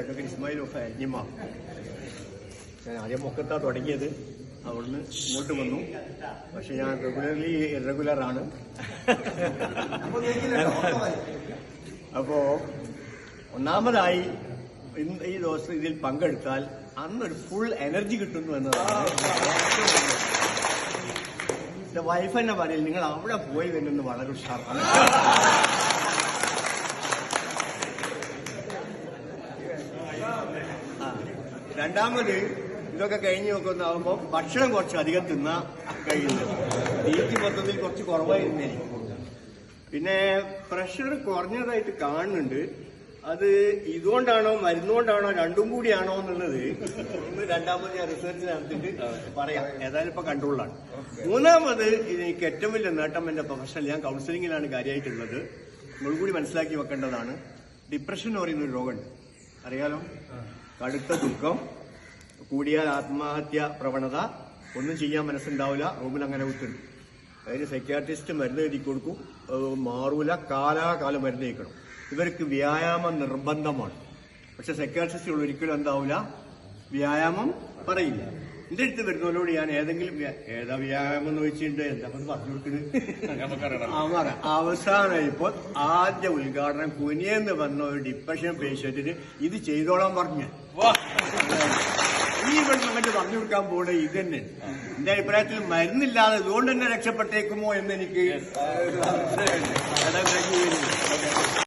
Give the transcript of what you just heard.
Advocate Ismail of ഞാൻ ആദ്യം മൊക്കത്താ തുടങ്ങിയത്. അവിടുന്ന് ഇങ്ങോട്ട് വന്നു. പക്ഷെ ഞാൻ റെഗുലർലി ഇറഗുലർ ആണ്. അപ്പോ ഒന്നാമതായി ഈ ദിവസം ഇതിൽ പങ്കെടുത്താൽ അന്നൊരു ഫുൾ എനർജി കിട്ടുന്നു എന്നതാണ്. വൈഫ് തന്നെ പറയില്ല നിങ്ങൾ അവിടെ പോയി വരുന്നത് വളരെ ഉഷാറാണ്. രണ്ടാമത് ഇതൊക്കെ കഴിഞ്ഞ് നോക്കുന്നാവുമ്പോൾ ഭക്ഷണം കുറച്ച് അധികം തിന്നാ കഴിയുന്നത് തീറ്റി മൊത്തത്തിൽ കുറച്ച് കുറവായിരുന്നു. എനിക്ക് പിന്നെ പ്രഷർ കുറഞ്ഞതായിട്ട് കാണുന്നുണ്ട്. അത് ഇതുകൊണ്ടാണോ മരുന്നുകൊണ്ടാണോ രണ്ടും കൂടിയാണോ എന്നുള്ളത് ഒന്ന് രണ്ടാമത് ഞാൻ റിസർച്ച് നടത്തിയിട്ട് പറയാം. ഏതായാലും ഇപ്പൊ കൺട്രോളാണ് മൂന്നാമത് എനിക്ക് ഏറ്റവും വലിയ നേട്ടം എന്റെ പ്രൊഫഷണൽ ഞാൻ കൗൺസിലിങ്ങിലാണ് കാര്യമായിട്ടുള്ളത്. നമ്മൾ കൂടി മനസ്സിലാക്കി വെക്കേണ്ടതാണ്. ഡിപ്രഷൻ എന്ന് പറയുന്ന ഒരു രോഗമുണ്ട്. അറിയാലോ? കടുത്ത ദുഃഖം കൂടിയാൽ ആത്മഹത്യ പ്രവണത ഒന്നും ചെയ്യാൻ മനസ്സുണ്ടാവില്ല റൂമിൽ അങ്ങനെ കുത്തുണ്ട് അതിന് സൈക്യാട്രിസ്റ്റ് മരുന്ന് എഴുതി കൊടുക്കും. മാറൂല കാലാകാലം മരുന്ന് കഴിക്കണം. ഇവർക്ക് വ്യായാമം നിർബന്ധമാണ്. പക്ഷെ സൈക്യാട്രിസ്റ്റുകൾ ഒരിക്കലും എന്താവില്ല വ്യായാമം പറയില്ല. എന്റെ അടുത്ത് വരുന്നവരോട് ഞാൻ ഏതെങ്കിലും ഏതാ വ്യായാമം എന്ന് ചോദിച്ചിട്ടുണ്ട്? എന്താ പറഞ്ഞു പറഞ്ഞു കൊടുക്കുന്നത്. അവസാനം ഇപ്പൊ ആദ്യ ഉദ്ഘാടനം കുനിയെന്ന് വന്ന ഒരു ഡിപ്രഷൻ പേഷ്യന്റിന് ഇത് ചെയ്തോളാൻ പറഞ്ഞു. ഈ ഗവൺമെന്റ് പറഞ്ഞു കൊടുക്കാൻ പോണേ ഇത് തന്നെ. എന്റെ അഭിപ്രായത്തിൽ മരുന്നില്ലാതെ ഇതുകൊണ്ട് തന്നെ രക്ഷപ്പെട്ടേക്കുമോ എന്ന് എനിക്ക്